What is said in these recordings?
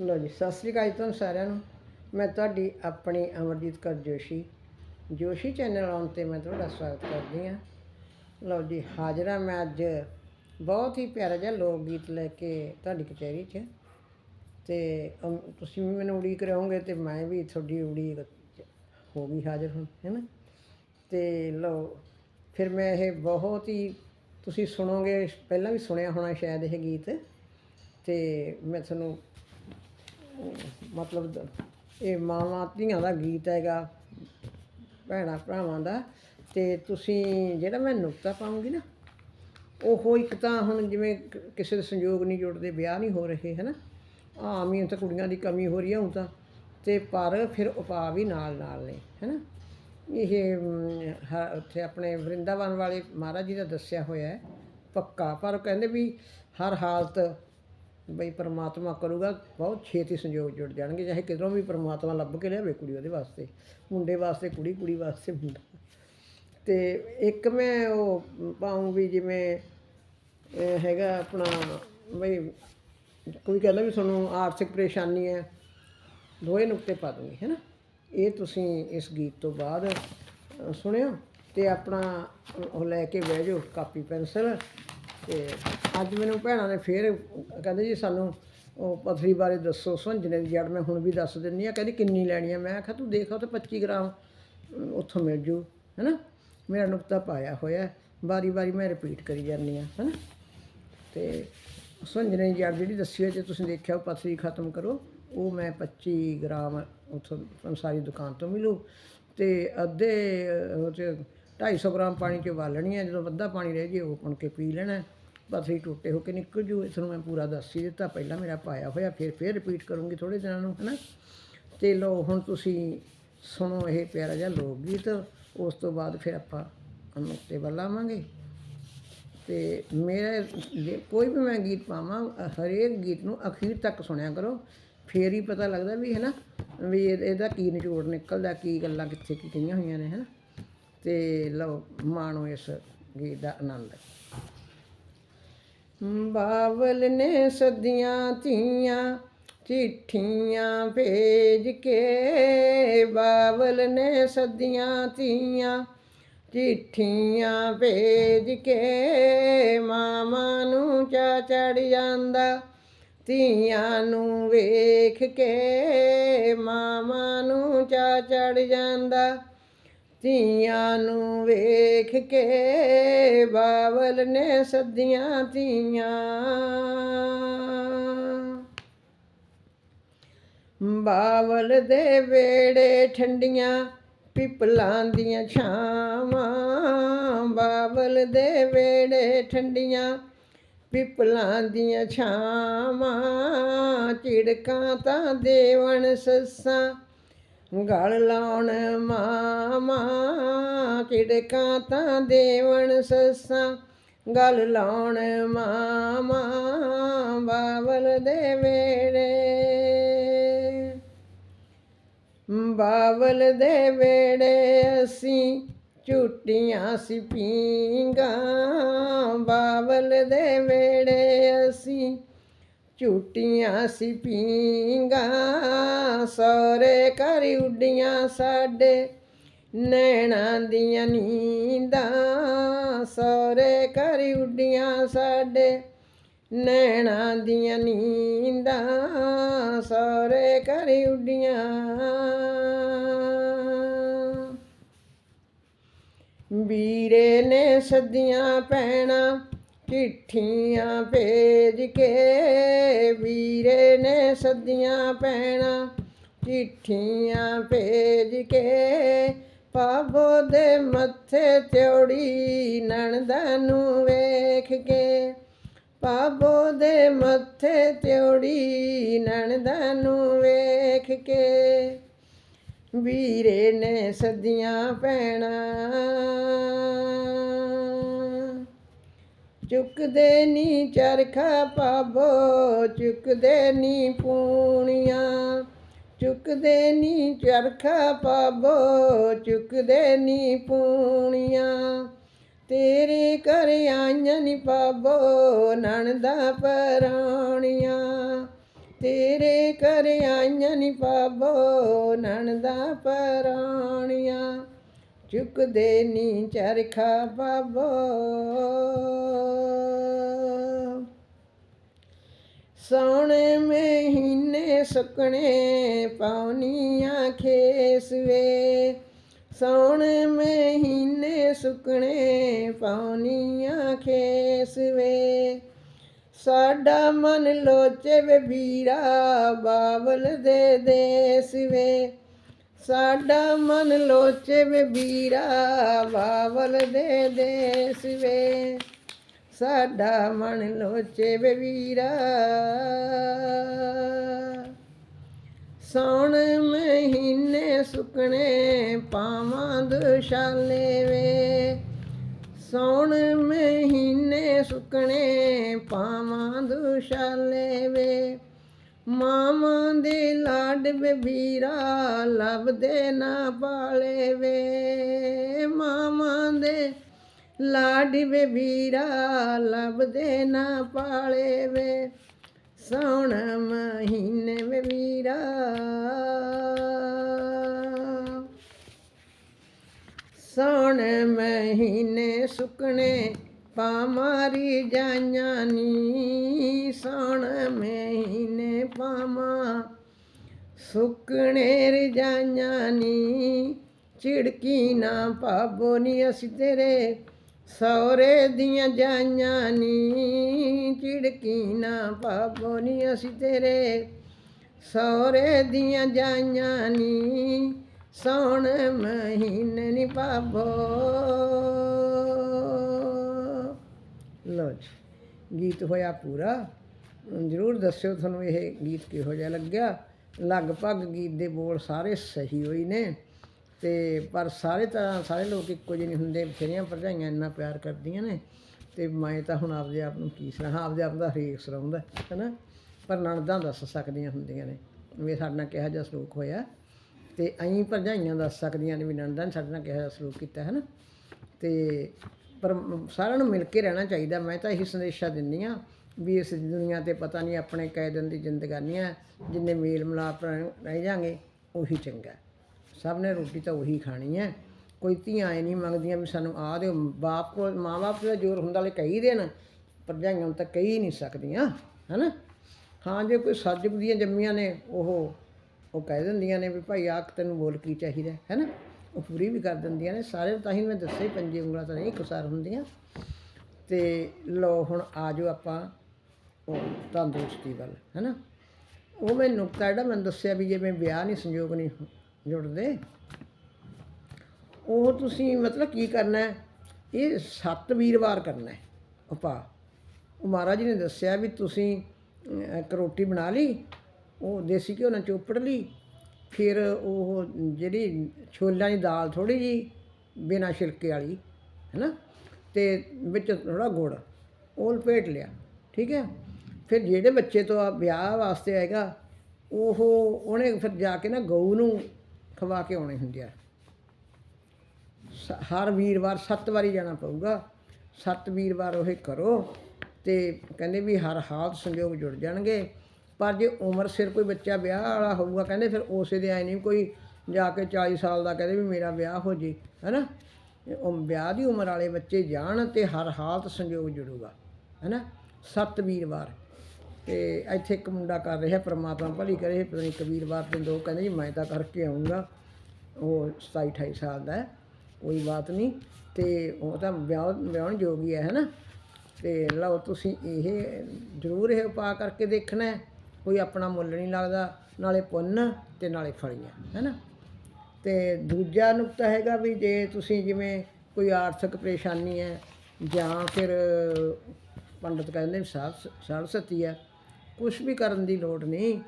ਲੋ ਜੀ, ਸਤਿ ਸ੍ਰੀ ਅਕਾਲ ਜੀ ਤੁਹਾਨੂੰ ਸਾਰਿਆਂ ਨੂੰ। ਮੈਂ ਤੁਹਾਡੀ ਆਪਣੀ ਅਮਰਜੀਤ ਕੌਰ ਜੋਸ਼ੀ ਜੋਸ਼ੀ ਚੈਨਲ ਆਉਣ ਤੇ ਮੈਂ ਤੁਹਾਡਾ ਸਵਾਗਤ ਕਰਦੀ ਹਾਂ। ਲਓ ਜੀ, ਹਾਜ਼ਰ ਹਾਂ ਮੈਂ ਅੱਜ ਬਹੁਤ ਹੀ ਪਿਆਰਾ ਜਿਹਾ ਲੋਕ ਗੀਤ ਲੈ ਕੇ ਤੁਹਾਡੀ ਕਚਹਿਰੀ 'ਚ। ਤੇ ਤੁਸੀਂ ਵੀ ਮੈਨੂੰ ਉਡੀਕ ਰਹੋਗੇ ਤੇ ਮੈਂ ਵੀ ਤੁਹਾਡੀ ਉਡੀਕ ਹੋ ਗਈ ਹਾਜ਼ਰ ਹੁਣ ਹੈ ਨਾ? ਤੇ ਲਓ, ਫਿਰ ਮੈਂ ਇਹ ਬਹੁਤ ਹੀ, ਤੁਸੀਂ ਸੁਣੋਗੇ, ਪਹਿਲਾਂ ਵੀ ਸੁਣਿਆ ਹੋਣਾ ਸ਼ਾਇਦ ਇਹ ਗੀਤ। ਤੇ ਮੈਂ ਤੁਹਾਨੂੰ ਮਤਲਬ ਇਹ ਮਾਵਾਂ ਧੀਆਂ ਦਾ ਗੀਤ ਹੈਗਾ ਭੈਣਾਂ ਭਰਾਵਾਂ ਦਾ ਤੇ ਤੁਸੀਂ ਜਿਹੜਾ ਮੈਂ ਨੁਕਤਾ ਪਾਉਂਗੀ ਨਾ ਉਹ ਇੱਕ ਤਾਂ ਹੁਣ ਜਿਵੇਂ ਕਿਸੇ ਦੇ ਸੰਯੋਗ ਨਹੀਂ ਜੁੜਦੇ ਵਿਆਹ ਨਹੀਂ ਹੋ ਰਹੇ ਹੈ ਨਾ ਆਮ ਹੀ ਤਾਂ ਕੁੜੀਆਂ ਦੀ ਕਮੀ ਹੋ ਰਹੀ ਹੈ ਹੁਣ ਤਾਂ ਤੇ ਪਰ ਫਿਰ ਉਪਾਅ ਵੀ ਨਾਲ ਨਾਲ ਨੇ ਹੈ ਨਾ ਇਹ ਮ, ਉੱਥੇ ਆਪਣੇ ਵਰਿੰਦਾਵਨ ਵਾਲੇ ਮਹਾਰਾਜ ਜੀ ਦਾ ਦੱਸਿਆ ਹੋਇਆ ਹੈ ਪੱਕਾ ਪਰ ਉਹ ਕਹਿੰਦੇ ਵੀ ਹਰ ਹਾਲਤ ਬਈ ਪਰਮਾਤਮਾ ਕਰੂਗਾ, ਬਹੁਤ ਛੇਤੀ ਸੰਯੋਗ ਜੁੜ ਜਾਣਗੇ, ਚਾਹੇ ਕਿਧਰੋਂ ਵੀ ਪਰਮਾਤਮਾ ਲੱਭ ਕੇ ਲਿਆਵੇ ਕੁੜੀ ਉਹਦੇ ਵਾਸਤੇ, ਮੁੰਡੇ ਵਾਸਤੇ, ਕੁੜੀ ਕੁੜੀ ਵਾਸਤੇ ਮੁੰਡਾ ਤੇ ਇੱਕ ਮੈਂ ਉਹ ਪਾਉਂ ਵੀ ਜਿਵੇਂ ਹੈਗਾ ਆਪਣਾ ਬਈ, ਕੋਈ ਕਹਿੰਦਾ ਵੀ ਤੁਹਾਨੂੰ ਆਰਥਿਕ ਪਰੇਸ਼ਾਨੀ ਹੈ ਦੋਏ ਨੁਕਤੇ ਪਾ ਦੂੰਗੀ ਹੈ ਨਾ ਇਹ ਤੁਸੀਂ ਇਸ ਗੀਤ ਤੋਂ ਬਾਅਦ ਸੁਣਿਓ ਤੇ ਆਪਣਾ ਉਹ ਲੈ ਕੇ ਬਹਿ ਜਾਓ, ਕਾਪੀ ਪੈਨਸਲ ਤੇ ਅੱਜ ਮੈਨੂੰ ਭੈਣਾਂ ਨੇ ਫੇਰ ਕਹਿੰਦੇ ਜੀ ਸਾਨੂੰ ਉਹ ਪਥਰੀ ਬਾਰੇ ਦੱਸੋ ਸੁੰਝਣੇ ਦੀ ਜੜ ਮੈਂ ਹੁਣ ਵੀ ਦੱਸ ਦਿੰਨੀ ਆ। ਕਹਿੰਦੀ ਕਿੰਨੀ ਲੈਣੀ ਆ? ਮੈਂ ਆਖਿਆ ਤੂੰ ਦੇਖ, ਉਹ ਤੇ 25 ਗ੍ਰਾਮ ਉੱਥੋਂ ਮਿਲ ਜੂ, ਹੈਨਾ? ਮੇਰਾ ਨੁਕਤਾ ਪਾਇਆ ਹੋਇਆ ਵਾਰੀ ਵਾਰੀ ਮੈਂ ਰਿਪੀਟ ਕਰੀ ਜਾਂਦੀ ਆ, ਹੈਨਾ? ਤੇ ਸੁੰਝਣੇ ਦੀ ਜੜ ਜਿਹੜੀ ਦੱਸੀ ਹੋਈ ਜੇ ਤੁਸੀਂ ਦੇਖਿਆ, ਉਹ ਪਥਰੀ ਖਤਮ ਕਰੋ। ਉਹ ਮੈਂ 25 ਗ੍ਰਾਮ ਉੱਥੋਂ ਪੰਸਾਰੀ ਦੁਕਾਨ ਤੋਂ ਮਿਲੂ। ਤੇ ਅੱਧੇ ਉਹ 'ਚ 250 ਗ੍ਰਾਮ ਪਾਣੀ 'ਚ ਉਬਾਲਣੀ ਹੈ ਜਦੋਂ ਅੱਧਾ ਪਾਣੀ ਰਹਿ ਜੇ, ਉਹ ਪੁਣ ਕੇ ਪੀ ਲੈਣਾ। ਬਸ ਪਥਰੀ ਟੁੱਟੇ ਹੋ ਕੇ ਨਿਕਲ ਜੂ, ਇਸ ਨੂੰ ਮੈਂ ਪੂਰਾ ਦੱਸ ਹੀ ਦਿੱਤਾ। ਪਹਿਲਾਂ ਮੇਰਾ ਪਾਇਆ ਹੋਇਆ, ਫਿਰ ਫਿਰ ਰਿਪੀਟ ਕਰੂੰਗੀ ਥੋੜੇ ਦਿਨਾਂ ਨੂੰ, ਹੈਨਾ? ਤੇ ਲੋ ਹੁਣ ਤੁਸੀਂ ਸੁਣੋ ਇਹ ਪਿਆਰਾ ਜਿਹਾ ਲੋਕ ਗੀਤ ਉਸ ਤੋਂ ਬਾਅਦ ਫਿਰ ਆਪਾਂ ਨੁਕਤੇ ਵੱਲ ਆਵਾਂਗੇ ਤੇ ਮੇਰੇ ਜੇ ਕੋਈ ਵੀ ਮੈਂ ਗੀਤ ਪਾਵਾਂ, ਹਰੇਕ ਗੀਤ ਨੂੰ ਅਖੀਰ ਤੱਕ ਸੁਣਿਆ ਕਰੋ। ਫੇਰ ਹੀ ਪਤਾ ਲੱਗਦਾ ਵੀ ਹੈ ਨਾ ਵੀ ਇਹਦਾ ਕੀ ਨਿਚੋੜ ਨਿਕਲਦਾ, ਕੀ ਗੱਲਾਂ ਕਿੱਥੇ ਕੀ ਕਹੀਆਂ ਹੋਈਆਂ ਨੇ ਹੈ ਨਾ ਤੇ ਲਓ ਮਾਣੋ ਇਸ ਗੀਤ ਦਾ ਆਨੰਦ। ਬਾਵਲ ਨੇ ਸਦੀਆਂ ਧੀਆਂ, ਚਿੱਠੀਆਂ ਭੇਜ ਕੇ ਬਾਵਲ ਨੇ ਸਦੀਆਂ ਧੀਆਂ, ਚਿੱਠੀਆਂ ਭੇਜ ਕੇ ਮਾਮਾ ਨੂੰ ਚਾ ਚੜ ਜਾਂਦਾ, ਧੀਆਂ ਨੂੰ ਵੇਖ ਕੇ ਮਾਮਾ ਨੂੰ ਚਾ ਚੜ ਜਾਂਦਾ। ਧੀਆਂ ਨੂੰ ਵੇਖ ਕੇ ਬਾਵਲ ਨੇ ਸੱਦੀਆਂ ਧੀਆਂ ਬਾਵਲ ਦੇ ਵੇੜੇ ਠੰਡੀਆਂ ਪਿਪਲਾਂ ਦੀਆਂ ਛਾਵਾਂ। ਬਾਵਲ ਦੇ ਵੇੜੇ ਠੰਡੀਆਂ ਪਿਪਲਾਂ ਦੀਆਂ ਛਾਵਾਂ। ਝਿੜਕਾਂ ਤਾਂ ਦੇਵਣ ਸੱਸਾਂ ਗਲ ਲਾਉਣ ਮਾਮਾ ਝਿੜਕਾਂ ਤਾਂ ਦੇਵਣ ਸੱਸਾਂ? ਗਲ ਲਾਉਣ ਮਾਮਾ, ਬਾਵਲ ਦੇ ਵੇੜੇ। ਬਾਵਲ ਦੇ ਵੇੜੇ ਅਸੀਂ ਝੂਟੀਆਂ ਸੀ ਪੀਂਗਾ ਬਾਵਲ ਦੇ ਵੇੜੇ ਅਸੀਂ ਝੂਟੀਆਂ ਸੀ ਪੀਂਗਾ, ਸੋਰੇ ਕਰ ਉੱਡੀਆਂ ਸਾਡੇ ਨੈਣਾ ਦੀਆਂ ਨੀਂਦਾਂ, ਸੋਰੇ ਕਰ ਉੱਡੀਆਂ ਸਾਡੇ ਨੈਣਾ ਦੀਆਂ ਨੀਂਦਾਂ, ਸੋਰੇ ਕਰ ਉੱਡੀਆਂ। ਵੀਰੇ ਨੇ ਸਦੀਆਂ ਪੈਣਾ ਚਿੱਠੀਆਂ ਭੇਜ ਕੇ ਵੀਰੇ ਨੇ ਸੱਦੀਆਂ ਪੈਣਾ। ਚਿੱਠੀਆਂ ਭੇਜ ਕੇ ਪਾਬੋ ਦੇ ਮੱਥੇ ਤਿਉੜੀ ਨਣਦਾ ਨੂੰ ਵੇਖ ਕੇ। ਪਾਬੋ ਦੇ ਮੱਥੇ ਤਿਉੜੀ ਨਣਦਾ ਨੂੰ ਵੇਖ ਕੇ। ਵੀਰੇ ਨੇ ਸਦੀਆਂ ਪੈਣਾ। ਚੁੱਕਦੇ ਨੀ ਚਰਖਾ ਪਾਬੋ ਚੁੱਕਦੇ ਨੀ ਪੂਣੀਆਂ। ਚੁੱਕਦੇ ਨੀ ਚਰਖਾ ਪਾਬੋ ਚੁੱਕਦੇ ਨੀ ਪੂਣੀਆਂ। ਤੇਰੇ ਘਰ ਆਈਆਂ ਨੀ ਪਾਬੋ ਨਣਦਾ ਪਰਾਣੀਆਂ। ਤੇਰੇ ਘਰ ਆਈਆਂ ਨੀ ਪਾਬੋ ਨਣਦਾ ਪਰਾਣੀਆਂ। ਚੁੱਕਦੇ ਨੀ ਚਰਖਾ ਬਾਬੋ ਸੌਣ ਮਹੀਨੇ ਸੁਕਣੇ ਪਾਉਨੀਆਂ ਖੇਸ ਵੇ ਸੋਹਣੇ ਮਹੀਨੇ ਸੁਕਣੇ ਪਾਉਨੀਆਂ ਖੇਸ ਵੇ ਸਾਡਾ ਮਨ ਲੋਚੇ ਵੇ, ਵੀਰਾ ਬਾਬਲ ਦੇ ਦੇਸ ਵੇ ਸਾਡਾ ਮਨ ਲੋਚੇ ਵੇ ਵੀਰਾ ਬਾਬਲ ਦੇ ਦੇਸ ਵੇ ਸਾਡਾ ਮਨ ਲੋਚੇ ਵੇ ਵੀਰਾ। ਸੌਣ ਮਹੀਨੇ ਸੁਕਣੇ ਪਾਵਾਂ ਦੁਸ਼ਾਲੇ ਵੇ। ਸੌਣ ਮਹੀਨੇ ਸੁਕਣੇ ਪਾਵਾਂ ਦੁਸ਼ਾਲੇ ਵੇ। ਮਾਵਾਂ ਦੇ ਲਾਡ ਬਬੀਰਾ ਵੀਰਾ ਲੱਭਦੇ ਨਾ ਪਾਲੇ ਵੇ। ਮਾਵਾਂ ਦੇ ਲਾਡ ਵੇ ਵੀਰਾ ਲੱਭਦੇ ਨਾ ਪਾਲੇ ਵੇ। ਸੌਣ ਮਹੀਨੇ ਬਬੀਰਾ ਵੀਰਾ। ਸੌਣ ਮਹੀਨੇ ਸੁਕਣੇ ਪਾਮਾਰੀ ਜਾਈਆਂ ਨੀ, ਸੌਣ ਮਹੀਨੇ ਪਾਮਾ ਸੁਕਣੇ ਰਜਾਈਆਂ ਨੀ, ਝਿੜਕੀ ਨਾ ਪਾਬੋ ਨੀ ਅਸੀਂ ਤੇਰੇ। ਸੌਰੇ ਦੀਆਂ ਜਾਈਆਂ ਨੀ ਚਿੜਕੀ ਨਾ ਪਾਬੋ ਨੀ ਅਸੀਂ ਤੇਰੇ। ਸੌਰੇ ਦੀਆਂ ਜਾਈਆਂ ਨੀ, ਸੌਣ ਮਹੀਨੇ ਨੀ ਪਾਬੋ ਲਓ ਜੀ, ਗੀਤ ਹੋਇਆ ਪੂਰਾ। ਜਰੂਰ ਦੱਸਿਓ ਤੁਹਾਨੂੰ ਇਹ ਗੀਤ ਕਿਹੋ ਜਿਹਾ ਲੱਗਿਆ। ਲਗਭਗ ਗੀਤ ਦੇ ਬੋਲ ਸਾਰੇ ਸਹੀ ਹੋਈ ਨੇ। ਤੇ ਪਰ ਸਾਰੇ ਤਰ੍ਹਾਂ ਸਾਰੇ ਲੋਕ ਇੱਕੋ ਜਿਹੇ ਨਹੀਂ ਹੁੰਦੇ, ਬਥੇਰੀਆਂ ਭਰਜਾਈਆਂ ਇੰਨਾ ਪਿਆਰ ਕਰਦੀਆਂ ਨੇ। ਤੇ ਮੈਂ ਤਾਂ ਹੁਣ ਆਪਦੇ ਆਪ ਨੂੰ ਕੀ ਸੁਣਾ, ਆਪਦੇ ਆਪ ਦਾ ਹਰੇਕ ਸੁਣਾਉਂਦਾ, ਹੈਨਾ? ਪਰ ਨਣਦਾਂ ਦੱਸ ਸਕਦੀਆਂ ਹੁੰਦੀਆਂ ਨੇ, ਵੀ ਸਾਡੇ ਨਾਲ ਕਿਹੋ ਜਿਹਾ ਸਲੂਕ ਹੋਇਆ। ਤੇ ਐਂ ਭਰਜਾਈਆਂ ਦੱਸ ਸਕਦੀਆਂ ਨੇ ਵੀ ਨਣਦਾਂ ਨੇ ਸਾਡੇ ਨਾਲ ਕਿਹੋ ਜਿਹਾ ਸਲੂਕ ਕੀਤਾ ਹੈ ਨਾ ਤੇ ਪਰ ਸਾਰਿਆਂ ਨੂੰ ਮਿਲ ਕੇ ਰਹਿਣਾ ਚਾਹੀਦਾ। ਮੈਂ ਤਾਂ ਇਹੀ ਸੰਦੇਸ਼ਾ ਦਿੰਦੀ ਆ ਵੀ ਇਸ ਦੁਨੀਆ ਤੇ ਪਤਾ ਨਹੀਂ ਆਪਣੇ ਕਾਇਦਨ ਦੀ ਜ਼ਿੰਦਗਾਨੀ ਜਿੰਨੇ ਮੇਲ ਮਿਲਾਪ ਰਹਿ ਰਹਿ ਜਾਾਂਗੇ, ਉਹੀ ਚੰਗਾ ਸਭ ਨੇ ਰੋਟੀ ਤਾਂ ਉਹੀ ਖਾਣੀ ਹੈ। ਕੋਈ ਧੀਆਂ ਐ ਨਹੀਂ ਮੰਗਦੀਆਂ ਵੀ ਸਾਨੂੰ ਆ ਦਿਓ। ਬਾਪ ਕੋਲ, ਮਾਂ-ਬਾਪ ਦਾ ਜ਼ੋਰ ਹੁੰਦਾ ਲੈ ਕਹੀ ਦੇਣ, ਭਰਜਾਈਆਂ ਤਾਂ ਕਹੀ ਨਹੀਂ ਸਕਦੀਆਂ, ਹੈਨਾ? ਹਾਂ, ਜੇ ਕੋਈ ਸੱਜ ਦੀਆਂ ਜੰਮੀਆਂ ਨੇ, ਉਹ ਉਹ ਕਹਿ ਦਿੰਦੀਆਂ ਨੇ ਵੀ ਭਾਈ ਆਖ ਤੈਨੂੰ ਬੋਲ ਕੀ ਚਾਹੀਦਾ ਹੈ ਨਾ ਉਹ ਪੂਰੀ ਵੀ ਕਰ ਦਿੰਦੀਆਂ ਨੇ ਸਾਰੇ ਤਾਂ ਹੀ ਮੈਂ ਦੱਸਿਆ ਪੰਜੇ ਉਂਗਲਾਂ ਤਾਂ ਨਹੀਂ ਇੱਕਸਾਰ ਹੁੰਦੀਆਂ। ਤੇ ਲੋ ਹੁਣ ਆ ਜਾਓ ਆਪਾਂ ਉਹ ਤੰਦਰੁਸਤੀ ਵੱਲ ਹੈ ਨਾ ਉਹ ਮੈਂ ਨੁਕਤਾ ਜਿਹੜਾ ਮੈਂ ਦੱਸਿਆ ਵੀ ਜਿਵੇਂ ਵਿਆਹ ਨਹੀਂ ਸੰਯੋਗ ਨਹੀਂ ਜੁੜਦੇ ਉਹ ਤੁਸੀਂ ਮਤਲਬ ਕੀ ਕਰਨਾ ਹੈ? ਇਹ ਸੱਤ ਵੀਰਵਾਰ ਕਰਨਾ ਹੈ ਉਪਾਅ ਉਹ ਮਹਾਰਾਜ ਜੀ ਨੇ ਦੱਸਿਆ ਵੀ ਤੁਸੀਂ ਅਮ, ਇੱਕ ਰੋਟੀ ਬਣਾ ਲਈ ਉਹ ਦੇਸੀ ਘਿਓ ਨਾਲ ਚੋਪੜ ਲਈ ਫਿਰ ਉਹ ਜਿਹੜੀ ਛੋਲਿਆਂ ਦੀ ਦਾਲ ਥੋੜ੍ਹੀ ਜਿਹੀ ਬਿਨਾਂ ਛਿਲਕੇ ਵਾਲੀ ਹੈ ਨਾ ਅਤੇ ਵਿੱਚ ਥੋੜ੍ਹਾ ਗੁੜ, ਉਹ ਲਪੇਟ ਲਿਆ, ਠੀਕ ਹੈ? ਫਿਰ ਜਿਹੜੇ ਬੱਚੇ ਤੋਂ ਆ ਵਿਆਹ ਵਾਸਤੇ ਆਏਗਾ, ਉਹ ਉਹਨੇ ਫਿਰ ਜਾ ਕੇ ਨਾ ਗਊ ਨੂੰ ਖਵਾ ਕੇ ਆਉਣੇ ਹੁੰਦੇ ਆ। ਸ- ਹਰ ਵੀਰਵਾਰ ਸੱਤ ਵਾਰੀ ਜਾਣਾ ਪਊਗਾ। ਸੱਤ ਵੀਰਵਾਰ ਉਹ ਕਰੋ ਤੇ ਕਹਿੰਦੇ ਵੀ ਹਰ ਹਾਲਤ ਸੰਯੋਗ ਜੁੜ ਜਾਣਗੇ। ਪਰ ਜੇ ਉਮਰ ਸਿਰ ਕੋਈ ਬੱਚਾ ਵਿਆਹ ਵਾਲਾ ਹੋਊਗਾ, ਕਹਿੰਦੇ ਫਿਰ ਉਸੇ ਦੇ ਆਏ ਨਹੀਂ ਕੋਈ ਜਾ ਕੇ 40 ਸਾਲ ਦਾ ਕਹਿੰਦੇ ਵੀ ਮੇਰਾ ਵਿਆਹ ਹੋ ਜੇ, ਹੈਨਾ? ਉਹ ਵਿਆਹ ਦੀ ਉਮਰ ਵਾਲੇ ਬੱਚੇ ਜਾਣ ਤੇ ਹਰ ਹਾਲਤ ਸੰਯੋਗ ਜੁੜੂਗਾ ਹੈਨਾ? ਸੱਤ ਵੀਰਵਾਰ ਤੇ ਇੱਥੇ ਇੱਕ ਮੁੰਡਾ ਕਰ ਰਿਹਾ, ਪ੍ਰਮਾਤਮਾ ਭਲੀ ਕਰੇ, ਪਤਾ ਨਹੀਂ ਕਬੀਰਵਾਰ ਤੇ ਦੋ ਕਹਿੰਦੇ ਜੀ ਮੈਂ ਤਾਂ ਕਰਕੇ ਆਉਂਗਾ ਉਹ 27 28 ਸਾਲ ਦਾ ਕੋਈ ਬਾਤ ਨਹੀਂ, ਤੇ ਉਹ ਤਾਂ ਵਿਆਹ, ਵਿਆਹਣ ਜੋਗੀ ਹੈ, ਹੈਨਾ? ਤੇ ਲਓ ਤੁਸੀਂ ਇਹ ਜ਼ਰੂਰ ਇਹ ਉਪਾਅ ਕਰਕੇ ਦੇਖਣਾ ਹੈ। ਕੋਈ ਆਪਣਾ ਮੁੱਲ ਨਹੀਂ ਲੱਗਦਾ, ਨਾਲੇ ਪੁੰਨ ਤੇ ਨਾਲੇ ਫਲੀਆਂ, ਹੈਨਾ? ਤੇ ਦੂਜਾ ਨੁਕਤਾ ਹੈਗਾ ਵੀ ਜੇ ਤੁਸੀਂ ਜਿਵੇਂ ਕੋਈ ਆਰਥਿਕ ਪਰੇਸ਼ਾਨੀ ਹੈ, ਜਾਂ ਫਿਰ ਪੰਡਤ ਕਹਿੰਦੇ ਵੀ ਸਾਧ ਹੈ ਕੁਝ ਵੀ ਕਰਨ ਦੀ ਲੋੜ ਨਹੀਂ,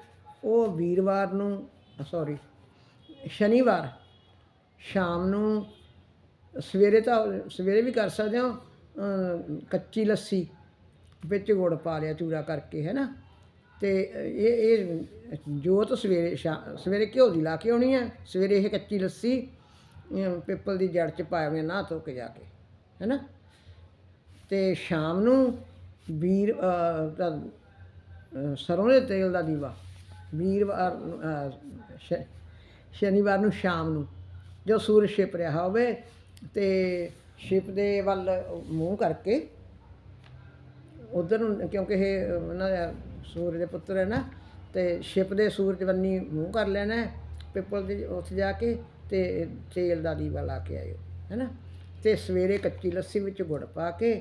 ਉਹ ਵੀਰਵਾਰ ਨੂੰ ਸੌਰੀ ਸ਼ਨੀਵਾਰ, ਸ਼ਾਮ ਨੂੰ ਸਵੇਰੇ ਤਾਂ ਸਵੇਰੇ ਵੀ ਕਰ ਸਕਦੇ ਹੋ ਕੱਚੀ ਲੱਸੀ ਵਿੱਚ ਗੁੜ ਪਾ ਲਿਆ ਚੂਰਾ ਕਰਕੇ ਹੈ ਨਾ ਤੇ ਇਹ ਇਹ ਜੋਤ ਸਵੇਰੇ ਸਵੇਰੇ ਘਿਓ ਦੀ ਲਾ ਕੇ ਆਉਣੀ ਹੈ ਸਵੇਰੇ ਇਹ ਕੱਚੀ ਲੱਸੀ ਪਿੱਪਲ ਦੀ ਜੜ 'ਚ ਪਾਇਆ ਹੋਇਆ ਨਾ ਧੋ ਕੇ ਜਾ ਕੇ ਹੈ ਨਾ ਤੇ ਸ਼ਾਮ ਨੂੰ ਵੀਰ ਅਹ, ਸਰੋਂ ਦੇ ਤੇਲ ਦਾ ਦੀਵਾ ਵੀਰਵਾਰ ਸ਼ਨੀਵਾਰ ਨੂੰ ਸ਼ਾਮ ਨੂੰ ਜੋ ਸੂਰਜ ਛਿਪ ਰਿਹਾ ਹੋਵੇ ਤੇ ਛਿਪ ਦੇ ਵੱਲ ਮੂੰਹ ਕਰਕੇ ਉਧਰ ਨੂੰ ਕਿਉਂਕਿ ਇਹ ਉਹਨਾਂ ਦਾ ਸੂਰਜ ਦੇ ਪੁੱਤਰ ਹੈ ਨਾ ਤੇ ਸ਼ਿਪ ਦੇ ਸੂਰਜ ਬੰਨੀ ਮੂੰਹ ਕਰ ਲੈਣਾ ਹੈ, ਪਿੱਪਲ ਦੇ ਉੱਥੇ ਜਾ ਕੇ ਤੇ ਤੇਲ ਦਾ ਦੀਵਾ ਲਾ ਕੇ ਆਇਓ ਹੈਨਾ ਤੇ ਸਵੇਰੇ ਕੱਚੀ ਲੱਸੀ ਵਿੱਚ ਗੁੜ ਪਾ ਕੇ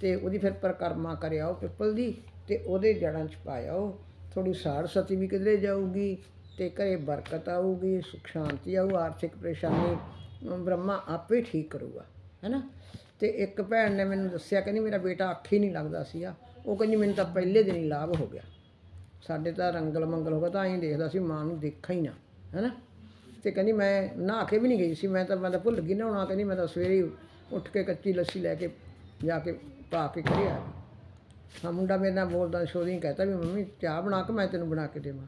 ਤੇ ਉਹਦੀ ਫਿਰ ਪਰਿਕਰਮਾ ਕਰਿਆਓ ਪਿੱਪਲ ਦੀ ਤੇ ਉਹਦੇ ਜੜਾਂ 'ਚ ਪਾਇਓ ਥੋੜੀ ਸਾੜ ਸਤੀ ਵੀ ਕਿਧਰੇ ਜਾਊਗੀ ਤੇ ਘਰੇ ਬਰਕਤ ਆਊਗੀ ਸੁਖ ਸ਼ਾਂਤੀ ਆਊ ਆਰਥਿਕ ਪਰੇਸ਼ਾਨੀ ਬ੍ਰਹਮਾ ਆਪੇ ਠੀਕ ਕਰੂਗਾ ਹੈਨਾ ਤੇ ਇੱਕ ਭੈਣ ਨੇ ਮੈਨੂੰ ਦੱਸਿਆ ਕਹਿੰਦੀ ਮੇਰਾ ਬੇਟਾ ਅੱਖ ਹੀ ਨਹੀਂ ਲੱਗਦਾ ਸੀਗਾ। ਉਹ ਕਹਿੰਦੀ ਮੈਨੂੰ ਤਾਂ ਪਹਿਲੇ ਦਿਨ ਹੀ ਲਾਭ ਹੋ ਗਿਆ। ਸਾਡੇ ਤਾਂ ਰੰਗਲ ਮੰਗਲ ਹੋ ਗਿਆ ਤਾਂ ਐਂ ਦੇਖਦਾ ਸੀ ਮਾਂ ਨੂੰ ਦੇਖਾ ਹੀ ਨਾ, ਹੈਨਾ? ਤੇ ਕਹਿੰਦੀ ਮੈਂ ਨਹਾ ਕੇ ਵੀ ਨਹੀਂ ਗਈ ਸੀ, ਮੈਂ ਤਾਂ ਮੈਂ ਤਾਂ ਭੁੱਲ ਗਈ ਨਹਾਉਣਾ ਕਹਿੰਦੀ ਮੈਂ ਤਾਂ ਸਵੇਰੇ ਉੱਠ ਕੇ ਕੱਚੀ ਲੱਸੀ ਲੈ ਕੇ ਜਾ ਕੇ ਪਾ ਕੇ ਘਰੇ ਆ ਗਈ। ਹਾਂ ਮੁੰਡਾ ਮੇਰੇ ਨਾਲ ਬੋਲਦਾ ਸ਼ੋਰੀ ਕਹਤਾ ਵੀ ਮੰਮੀ ਚਾਹ ਬਣਾ ਕੇ ਮੈਂ ਤੈਨੂੰ ਬਣਾ ਕੇ ਦੇਵਾਂ।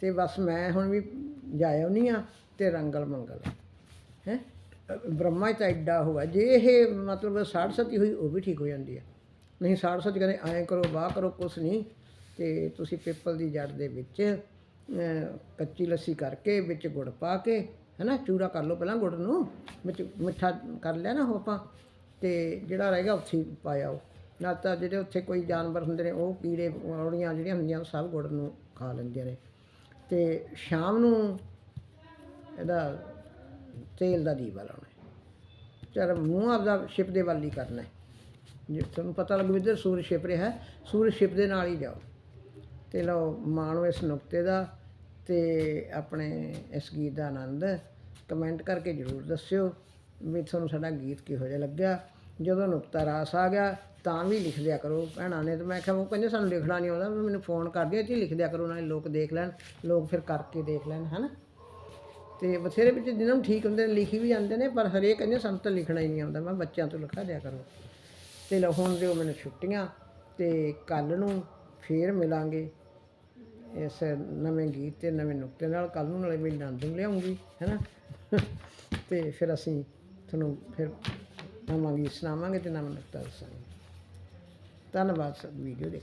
ਤੇ ਬਸ ਮੈਂ ਹੁਣ ਵੀ ਜਾਇਆ ਹੁੰਦੀ ਆ ਤੇ ਰੰਗਲ ਮੰਗਲ ਹੈ? ਬ੍ਰਹਮਾ ਤਾਂ ਐਡਾ ਹੋਇਆ ਜੇ ਇਹ ਮਤਲਬ ਸਾੜ ਸਤੀ ਹੋਈ ਉਹ ਵੀ ਠੀਕ ਹੋ ਜਾਂਦੀ ਹੈ ਨਹੀਂ ਸਾੜ ਸਤੀ ਕਹਿੰਦੇ, ਐਂ ਕਰੋ ਬਾਹ ਕਰੋ, ਕੁਛ ਨਹੀਂ। ਤੇ ਤੁਸੀਂ ਪਿੱਪਲ ਦੀ ਜੜ ਦੇ ਵਿੱਚ ਕੱਚੀ ਲੱਸੀ ਕਰਕੇ, ਵਿੱਚ ਗੁੜ ਪਾ ਕੇ, ਹੈਨਾ, ਚੂਰਾ ਕਰ ਲਓ ਪਹਿਲਾਂ ਗੁੜ ਨੂੰ, ਵਿੱਚ ਮਿੱਠਾ ਕਰ ਲਿਆ ਨਾ ਉਹ ਆਪਾਂ, ਤੇ ਜਿਹੜਾ ਰਹੇਗਾ ਉੱਥੇ ਹੀ ਪਾਇਆ ਉਹ। ਨਾ ਤਾਂ ਜਿਹੜੇ ਉੱਥੇ ਕੋਈ ਜਾਨਵਰ ਹੁੰਦੇ ਨੇ, ਉਹ ਕੀੜੇ ਔੜੀਆਂ ਜਿਹੜੀਆਂ ਹੁੰਦੀਆਂ, ਉਹ ਸਭ ਗੁੜ ਨੂੰ ਖਾ ਲੈਂਦੀਆਂ ਨੇ। ਤੇ ਸ਼ਾਮ ਨੂੰ ਇਹਦਾ ਤੇਲ ਦਾ ਦੀਵਾ ਲਾਉਣਾ ਹੈ। ਚਰ ਮੂੰਹ ਆਪਦਾ ਛਿਪ ਦੇ ਵੱਲ ਹੀ। ਕਰਨਾ ਜੇ ਤੁਹਾਨੂੰ ਪਤਾ ਲੱਗੂ ਵੀ ਇੱਧਰ ਸੂਰਜ ਛਿਪ ਰਿਹਾ ਹੈ, ਸੂਰਜ ਛਿਪ ਦੇ ਨਾਲ ਹੀ ਜਾਓ। ਤੇ ਲਓ, ਮਾਣੋ ਇਸ ਨੁਕਤੇ ਦਾ ਤੇ ਆਪਣੇ ਇਸ ਗੀਤ ਦਾ ਆਨੰਦ ਕਮੈਂਟ ਕਰਕੇ ਜਰੂਰ ਦੱਸਿਓ ਵੀ ਤੁਹਾਨੂੰ ਸਾਡਾ ਗੀਤ ਕਿਹੋ ਜਿਹਾ ਲੱਗਿਆ। ਜਦੋਂ ਨੁਕਤਾ ਰਾਸ ਆ ਗਿਆ, ਤਾਂ ਵੀ ਲਿਖ ਦਿਆ ਕਰੋ। ਭੈਣਾਂ ਨੇ ਤੇ ਮੈਂ ਕਿਹਾ, ਉਹ ਕਹਿੰਦੇ ਸਾਨੂੰ ਲਿਖਣਾ ਨਹੀਂ ਆਉਂਦਾ, ਵੀ ਮੈਨੂੰ ਫੋਨ ਕਰ ਦਿਓ ਜੀ ਲਿਖ ਦਿਆ ਕਰੋ, ਨਾਲੇ ਲੋਕ ਦੇਖ ਲੈਣ, ਲੋਕ ਫਿਰ ਕਰਕੇ ਦੇਖ ਲੈਣ, ਹਨਾ? ਤੇ ਬਥੇਰੇ ਵਿੱਚ ਜਿਹਨਾਂ ਨੂੰ ਠੀਕ ਹੁੰਦੇ ਨੇ, ਲਿਖੀ ਵੀ ਜਾਂਦੇ ਨੇ, ਪਰ ਹਰੇਕ ਕਹਿੰਦੇ, ਸਾਨੂੰ ਤਾਂ ਲਿਖਣਾ ਹੀ ਨਹੀਂ ਆਉਂਦਾ। ਮੈਂ ਬੱਚਿਆਂ ਤੋਂ ਲਿਖਾ ਦਿਆ ਕਰੋ। ਤੇ ਲਓ ਹੁਣ ਦਿਓ ਮੈਨੂੰ ਛੁੱਟੀਆਂ ਤੇ ਕੱਲ ਨੂੰ ਫੇਰ ਮਿਲਾਂਗੇ। ਇਸ ਨਵੇਂ ਗੀਤ ਤੇ ਨਵੇਂ ਨੁਕਤੇ ਨਾਲ ਕੱਲ ਨੂੰ ਨਾਲੇ ਮੇਰੀ ਆਨੰਦ ਲਿਆਉਂਗੀ, ਹੈਨਾ? ਤੇ ਫਿਰ ਅਸੀਂ ਤੁਹਾਨੂੰ ਫਿਰ ਨਵਾਂ ਗੀਤ ਸੁਣਾਵਾਂਗੇ ਤੇ ਨਵਾਂ ਨੁਕਤਾ ਦੱਸਾਂਗੇ। ਧੰਨਵਾਦ ਸਭ ਵੀਡੀਓ ਦੇ